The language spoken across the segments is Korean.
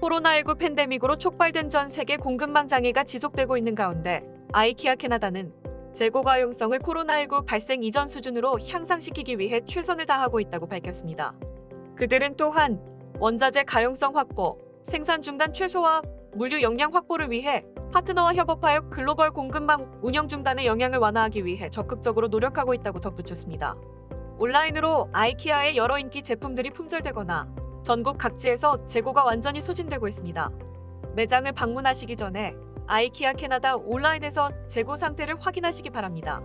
코로나19 팬데믹으로 촉발된 전 세계 공급망 장애가 지속되고 있는 가운데 아이키아 캐나다는 재고 가용성을 코로나19 발생 이전 수준으로 향상시키기 위해 최선을 다하고 있다고 밝혔습니다. 그들은 또한 원자재 가용성 확보, 생산 중단 최소화, 물류 역량 확보를 위해 파트너와 협업하여 글로벌 공급망 운영 중단의 영향을 완화하기 위해 적극적으로 노력하고 있다고 덧붙였습니다. 온라인으로 아이키아의 여러 인기 제품들이 품절되거나 전국 각지에서 재고가 완전히 소진되고 있습니다. 매장을 방문하시기 전에 아이키아 캐나다 온라인에서 재고 상태를 확인하시기 바랍니다.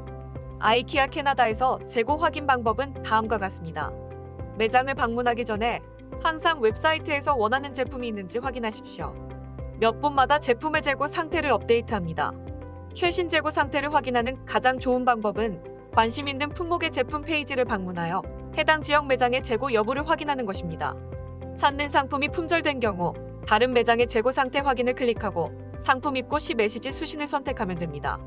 아이키아 캐나다에서 재고 확인 방법은 다음과 같습니다. 매장을 방문하기 전에 항상 웹사이트에서 원하는 제품이 있는지 확인하십시오. 몇 분마다 제품의 재고 상태를 업데이트합니다. 최신 재고 상태를 확인하는 가장 좋은 방법은 관심 있는 품목의 제품 페이지를 방문하여 해당 지역 매장의 재고 여부를 확인하는 것입니다. 찾는 상품이 품절된 경우 다른 매장의 재고 상태 확인을 클릭하고 상품 입고 시 메시지 수신을 선택하면 됩니다.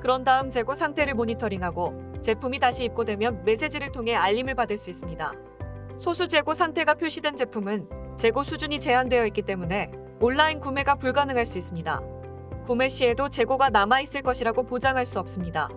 그런 다음 재고 상태를 모니터링하고 제품이 다시 입고되면 메시지를 통해 알림을 받을 수 있습니다. 소수 재고 상태가 표시된 제품은 재고 수준이 제한되어 있기 때문에 온라인 구매가 불가능할 수 있습니다. 구매 시에도 재고가 남아 있을 것이라고 보장할 수 없습니다.